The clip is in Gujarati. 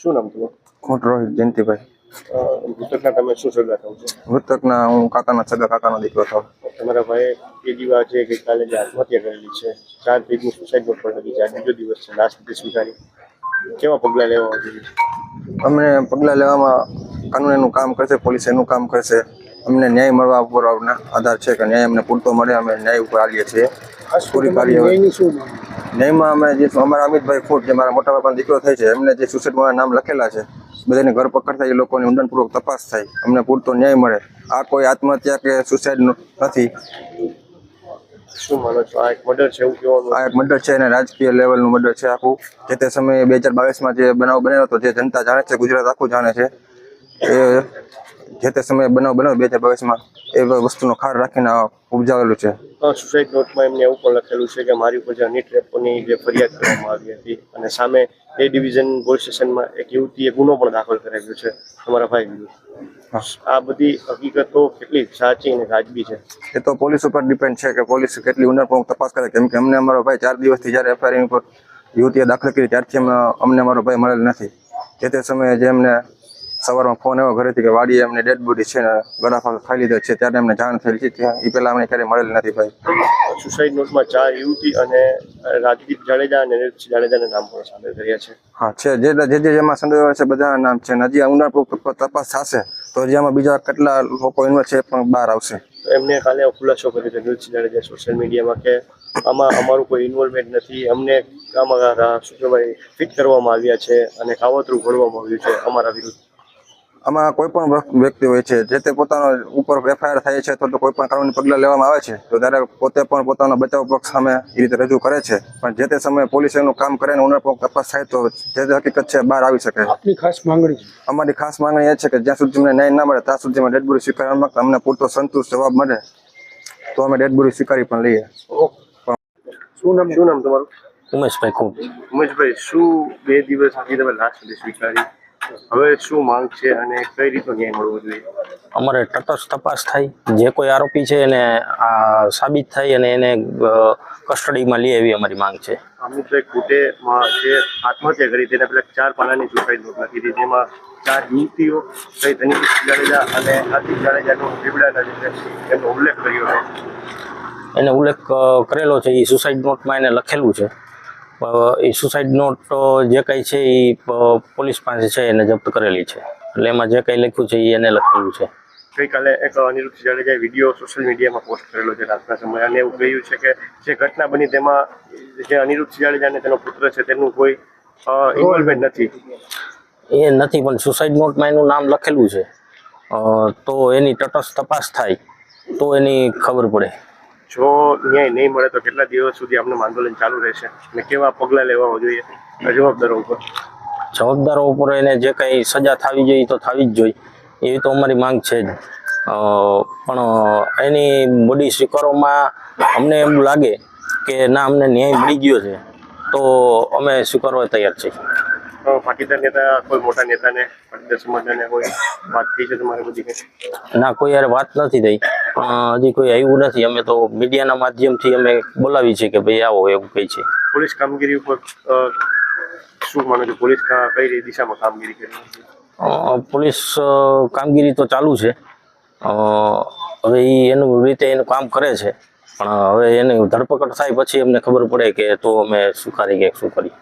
શું નામ તમારું? ખોટ રોહિત જયંતિભાઈ. મૃતકના તમે શું સગા થાવ છો? મૃતકના હું કાકાના સગા કાકાનો દીકરો થાવ તમારા ભાઈ એ દીવા છે કે કાલે જે આત્મહત્યા કરેલી છે ચાર તારીખની સુસાઇડ નોટ પણ લગી છે આ બીજો દિવસ છે લાસ્ટ નથી સ્વીકારી. કેવા પગલાં લેવા જોઈએ અમને પગલાં લેવામાં કાનૂન એનું કામ કરશે પોલીસ એનું કામ કરશે. અમને ન્યાય મળવા ઉપર આધાર છે કે ન્યાય અમને પૂરતો મળે અમે ન્યાય ઉપર આવીએ છીએ. પૂરી કાર્યવાહી. ન્યાયમાં અમે જે અમારા અમિતભાઈ ફૂટ જે મારા મોટા બાપાનો દીકરો થાય છે એમને જે સુસાઇડમાં નામ લખેલા છે બધાની ઘર પકડતા એ લોકોની ઊંડાણપૂર્વક તપાસ થાય અમને પૂરતો ન્યાય મળે. આ કોઈ આત્મહત્યા કે સુસાઇડ નથી. શું માનો છો? આ એક મર્ડર છે એવું કહેવાનું? આ એક મર્ડર છે અને રાજકીય લેવલનું મર્ડર છે આખું. જે તે સમયે બે હજાર બાવીસમાં જે બનાવ બનેલો હતો જે જનતા જાણે છે ગુજરાત આખું જાણે છે એ જે તે સમયે બનાવ બનાવ બે હજાર બાવીસમાં એ વસ્તુનો ખાર રાખીને આ ઉપજાવેલું છે. સુસાઇડ નોટમાં એમને એવું પણ લખેલું છે કે મારી ઉપર જે અનિટ રેપોની જે ફરિયાદ કરવામાં આવી હતી અને સામે એ ડિવિઝન પોલીસ સ્ટેશનમાં એક યુવતીએ ગુનો પણ દાખલ કરાવ્યો છે તમારા ભાઈ વિરુદ્ધ. આ બધી હકીકતો કેટલી સાચી અને વાજબી છે? એ તો પોલીસ ઉપર ડિપેન્ડ છે કે પોલીસ કેટલી ઊંડાણપૂર્વક તપાસ કરે કેમ કે અમને અમારો ભાઈ ચાર દિવસથી જ્યારે એફઆઈઆર ઉપર યુવતીએ દાખલ કરી ત્યારથી અમે અમને અમારો ભાઈ મળેલ નથી. જે તે સમયે જે અમને સવારમાં ફોન એવો ઘરેથી કે વાડીએ એમને ડેડ બોડી છે ને ગળાફા ખાઈ લીધો છે ત્યારે અમને જાણ થયેલી છે ત્યાં એ પહેલાં અમને ક્યારેય મળેલ નથી ભાઈ. સુસાઇડ નોટમાં ચાર યુવતી અને રાજદીપ જાડેજા અને જાડેજાના નામ પણ સામેલ કર્યા છે. હા છે જે જે જે જેમાં સંડોવાય છે બધાના નામ છે હજી આ ઊંડાણપૂર્વક તપાસ થશે તો હજી આમાં બીજા કેટલા લોકો ઇન્વોલ્વ છે પણ બહાર આવશે. એમને કાલે ખુલાસો કર્યો છે નિરજ જાડેજા સોશિયલ મીડિયામાં કે આમાં અમારું કોઈ ઇન્વોલ્વમેન્ટ નથી અમને આમાં શું કહેવાય ફિટ કરવામાં આવ્યા છે અને કાવતરું ઘડવામાં આવ્યું છે અમારા વિરુદ્ધ. આમાં કોઈ પણ વ્યક્તિ હોય છે જે તે પોતાનો ઉપર એફઆઈઆર થાય છે તો કોઈ પણ કાનૂની પગલાં લેવામાં આવે છે તો ત્યારે પોતે પણ પોતાનો બચાવ પક્ષ સામે એ રીતે રજૂ કરે છે. પણ જે તે સમયે પોલીસ એનું કામ કરે ને ઊંડાણપૂર્વક તપાસ થાય તો જે તે હકીકત છે બહાર આવી શકે. આપની ખાસ માંગણી અમારી ખાસ માંગણી એ છે કે જ્યાં સુધી અમને ન્યાય ના મળે ત્યાં સુધી અમે ડેડબોડી સ્વીકારવામાં અમને પૂરતો સંતોષ જવાબ મળે તો અમે ડેડબુરી સ્વીકારી પણ લઈએ. શું નામ? શું નામ તમારું? ઉમેશભાઈ ખૂબ. ઉમેશભાઈ શું બે દિવસ સુધી તમે લાસ્ટ સ્વીકારી? હવે શું માંગ છે અને કઈ રીતનો ન્યાય મળવો જોઈએ? અમારે તટસ્થ તપાસ થાય. જે કોઈ આરોપી છે એને આ સાબિત થાય અને એને કસ્ટડીમાં લે એવી અમારી માંગ છે. અમિતભાઈ કુટેમાં જે આત્મહત્યા કરી તેના પેલા ચાર પાનાની સુસાઇડ નોટ લખી હતી જેમાં ચાર યુવતીઓ સહિત અનિકેત જાડેજા અને હાર્દિક જાડેજાનો બીબડાના જે એનો ઉલ્લેખ કર્યો છે. એને ઉલ્લેખ કરેલો છે એ સુસાઇડ નોટમાં એને લખેલું છે. એ સુસાઇડ નોટ જે કંઈ છે એ પોલીસ પાસે છે એને જપ્ત કરેલી છે. એટલે એમાં જે કંઈ લખ્યું છે એ એને લખેલું છે. ગઈકાલે એક અનિરુદ્ધ જાડેજાએ વીડિયો સોશિયલ મીડિયામાં પોસ્ટ કરેલો છે રાતના સમયે અને એવું કહ્યું છે કે જે ઘટના બની તેમાં જે અનિરુદ્ધ જાડેજા અને તેનો પુત્ર છે તેનું કોઈ ઇન્વોલ્વમેન્ટ નથી. એ નથી પણ સુસાઇડ નોટમાં એનું નામ લખેલું છે. તો એની તટસ્થ તપાસ થાય તો એની ખબર પડે. જો ન્યાય નહીં મળે તો કેટલા દિવસ સુધી આપનું આંદોલન ચાલુ રહેશે? અને કેવા પગલાં લેવા જોઈએ? જવાબદારો ઉપર. જવાબદારો ઉપર એને જે કંઈ સજા થવી જોઈએ તો થવી જ જોઈએ. એવી તો અમારી માંગ છે જ. પણ એની બોડી સ્વીકારવામાં અમને એવું લાગે કે ના અમને ન્યાય મળી ગયો છે. તો અમે સ્વીકારવા તૈયાર છીએ. પાટીદાર નેતા કોઈ મોટા નેતાને પાટીદાર સમાજને કોઈ વાત થઈ છે તમારે બધી ના કોઈ યાર વાત નથી થઈ. હજી કોઈ આવ્યું નથી. અમે તો મીડિયાના માધ્યમથી અમે બોલાવી છે કે ભાઈ આવો એવું કઈ છે. પોલીસ કામગીરી ઉપર શું માનો છો? પોલીસ કઈ દિશામાં કામગીરી કરી પોલીસ કામગીરી તો ચાલુ છે. હવે એ એનું રીતે એનું કામ કરે છે. પણ હવે એની ધરપકડ થાય પછી અમને ખબર પડે કે તો અમે શું કરી કે શું કરી